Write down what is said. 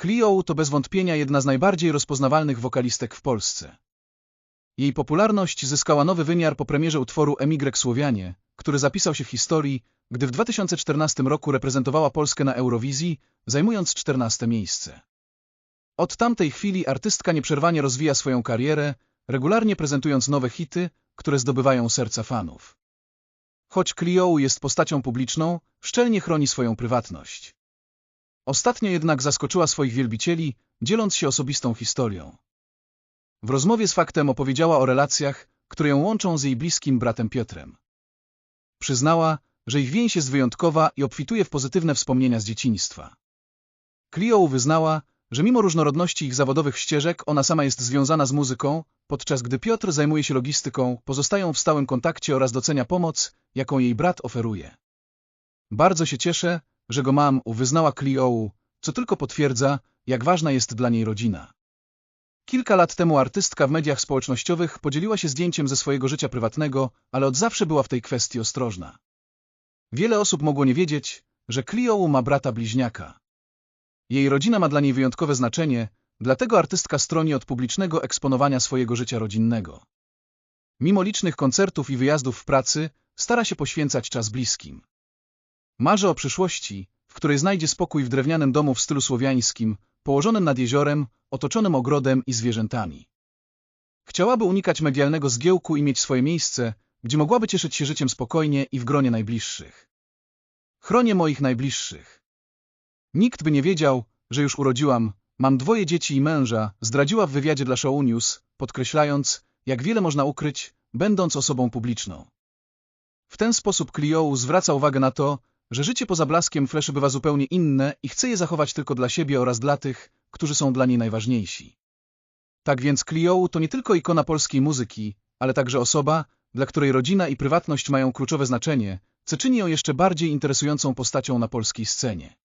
Clio to bez wątpienia jedna z najbardziej rozpoznawalnych wokalistek w Polsce. Jej popularność zyskała nowy wymiar po premierze utworu Emigrek Słowianie, który zapisał się w historii, gdy w 2014 roku reprezentowała Polskę na Eurowizji, zajmując 14 miejsce. Od tamtej chwili artystka nieprzerwanie rozwija swoją karierę, regularnie prezentując nowe hity, które zdobywają serca fanów. Choć Clio jest postacią publiczną, szczelnie chroni swoją prywatność. Ostatnio jednak zaskoczyła swoich wielbicieli, dzieląc się osobistą historią. W rozmowie z Faktem opowiedziała o relacjach, które ją łączą z jej bliskim bratem Piotrem. Przyznała, że ich więź jest wyjątkowa i obfituje w pozytywne wspomnienia z dzieciństwa. Clio wyznała, że mimo różnorodności ich zawodowych ścieżek ona sama jest związana z muzyką, podczas gdy Piotr zajmuje się logistyką, pozostają w stałym kontakcie oraz docenia pomoc, jaką jej brat oferuje. Bardzo się cieszę, że go mam, wyznała Clio, co tylko potwierdza, jak ważna jest dla niej rodzina. Kilka lat temu artystka w mediach społecznościowych podzieliła się zdjęciem ze swojego życia prywatnego, ale od zawsze była w tej kwestii ostrożna. Wiele osób mogło nie wiedzieć, że Clio ma brata bliźniaka. Jej rodzina ma dla niej wyjątkowe znaczenie, dlatego artystka stroni od publicznego eksponowania swojego życia rodzinnego. Mimo licznych koncertów i wyjazdów w pracy, stara się poświęcać czas bliskim. Marzy o przyszłości, w której znajdzie spokój w drewnianym domu w stylu słowiańskim, położonym nad jeziorem, otoczonym ogrodem i zwierzętami. Chciałaby unikać medialnego zgiełku i mieć swoje miejsce, gdzie mogłaby cieszyć się życiem spokojnie i w gronie najbliższych. Chronię moich najbliższych. Nikt by nie wiedział, że już urodziłam, mam dwoje dzieci i męża, zdradziła w wywiadzie dla Show News, podkreślając, jak wiele można ukryć, będąc osobą publiczną. W ten sposób Clio zwraca uwagę na to, że życie poza blaskiem fleszy bywa zupełnie inne i chce je zachować tylko dla siebie oraz dla tych, którzy są dla niej najważniejsi. Tak więc Clio to nie tylko ikona polskiej muzyki, ale także osoba, dla której rodzina i prywatność mają kluczowe znaczenie, co czyni ją jeszcze bardziej interesującą postacią na polskiej scenie.